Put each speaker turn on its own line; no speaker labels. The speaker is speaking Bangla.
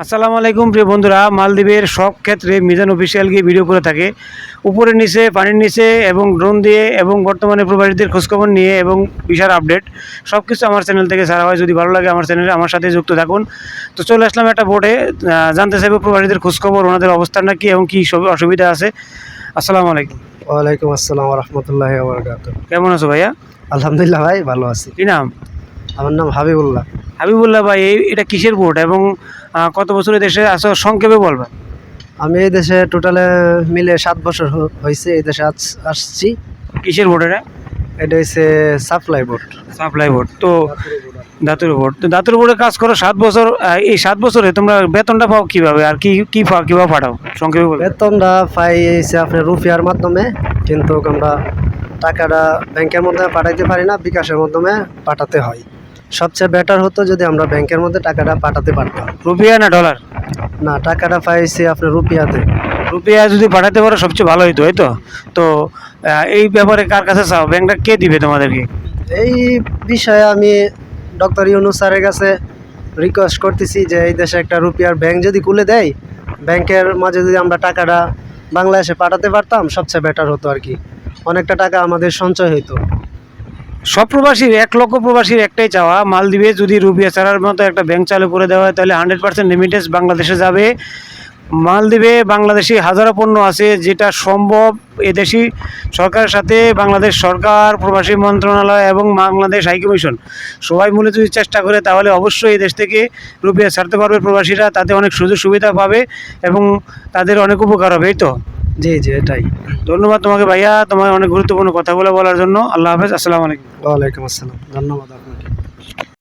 আসসালামু আলাইকুম প্রিয় বন্ধুরা। মালদ্বীপের সব ক্ষেত্রে মিজান অফিসিয়াল গিয়ে ভিডিও করে থাকে। উপরের নিচে পানির নিচে এবং ড্রোন দিয়ে এবং বর্তমানে প্রবাসীদের খোঁজখবর নিয়ে এবং বিশাল আপডেট সব কিছু আমার চ্যানেল থেকে ছাড়া হয়। যদি ভালো লাগে আমার চ্যানেলে আমার সাথে যুক্ত থাকুন। তো চলে আসলাম একটা বোর্ডে জানতে চাইব প্রবাসীদের খোঁজখবর ওনাদের অবস্থানটা কী এবং কী সব অসুবিধা আছে। আসসালামু আলাইকুম।
ওয়ালাইকুম আসসালাম রহমতুল্লাহ
কেমন আছো ভাইয়া?
আলহামদুলিল্লাহ ভাই ভালো আছি।
কী নাম?
আমার নাম হাবিবুল্লাহ।
হাবিবুল্লাহ ভাই এই এটা কিসের বোর্ড এবং কত বছরের দেশে আসো সংক্ষেপে বলবেন।
আমি এই দেশে টোটালে মিলে সাত বছর হয়েছে এই দেশে আস- আসছি।
কিসের বোর্ড এটা?
এটা হচ্ছে সাপ্লাই বোর্ড
সাপ্লাই বোর্ড তো দাতুর বোর্ড তো দাতুর বোর্ডে কাজ করো সাত বছর এই সাত বছরে তোমরা বেতনটা পাও কীভাবে আর কি কি পাও কীভাবে পাঠাও সংক্ষেপে বলো
বেতনটা পাই হচ্ছে আপনার রুপিয়ার মাধ্যমে কিন্তু আমরা টাকাটা ব্যাংকের মাধ্যমে পাঠাইতে পারি না বিকাশের মাধ্যমে পাঠাতে হয়। সবচেয়ে বেটার হতো যদি আমরা ব্যাংকের মধ্যে টাকাটা পাঠাতে পারতাম।
রুপিয়া না ডলার
না টাকাটা পাইছি আপনার রুপিয়াতে।
রুপিয়া যদি পাঠাতে পারো সবচেয়ে ভালো হইতো এই তো? তো এই ব্যাপারে কার কাছে চাও? ব্যাংকটা কে দিবে তোমাদেরকে?
এই বিষয়ে আমি ডক্টর ইউনুস স্যারের কাছে রিকোয়েস্ট করতেছি যে এই দেশে একটা রুপিয়ার ব্যাংক যদি খুলে দেয় ব্যাংকের মাঝে যদি আমরা টাকাটা বাংলাদেশে পাঠাতে পারতাম সবচেয়ে বেটার হতো আর কি। অনেকটা টাকা আমাদের সঞ্চয় হইতো।
সব প্রবাসীর, এক লক্ষ প্রবাসীর একটাই চাওয়া। মালদ্বীপে যদি রুপিয়া ছাড়ার মতো একটা ব্যাংক চালু করে দেওয়া হয়, তাহলে হান্ড্রেড পার্সেন্ট রেমিটেন্স বাংলাদেশে যাবে। মালদ্বীপে বাংলাদেশি হাজারো পণ্য আছে, যেটা সম্ভব এদেশি সরকারের সাথে, বাংলাদেশ সরকার, প্রবাসী মন্ত্রণালয় এবং বাংলাদেশ হাইকমিশন সবাই মিলে যদি চেষ্টা করে, তাহলে অবশ্যই দেশ থেকে রুপিয়া ছাড়তে পারবে প্রবাসীরা, তাতে অনেক সুযোগ সুবিধা পাবে এবং তাদের অনেক উপকার হবে, এই তো?
জি জি, এটাই।
ধন্যবাদ তোমাকে ভাইয়া তোমার অনেক গুরুত্বপূর্ণ কথাগুলো বলার জন্য। আল্লাহ হাফেজ, আসসালামু আলাইকুম।
ওয়ালাইকুম আসসালাম। ধন্যবাদ আপনাকে।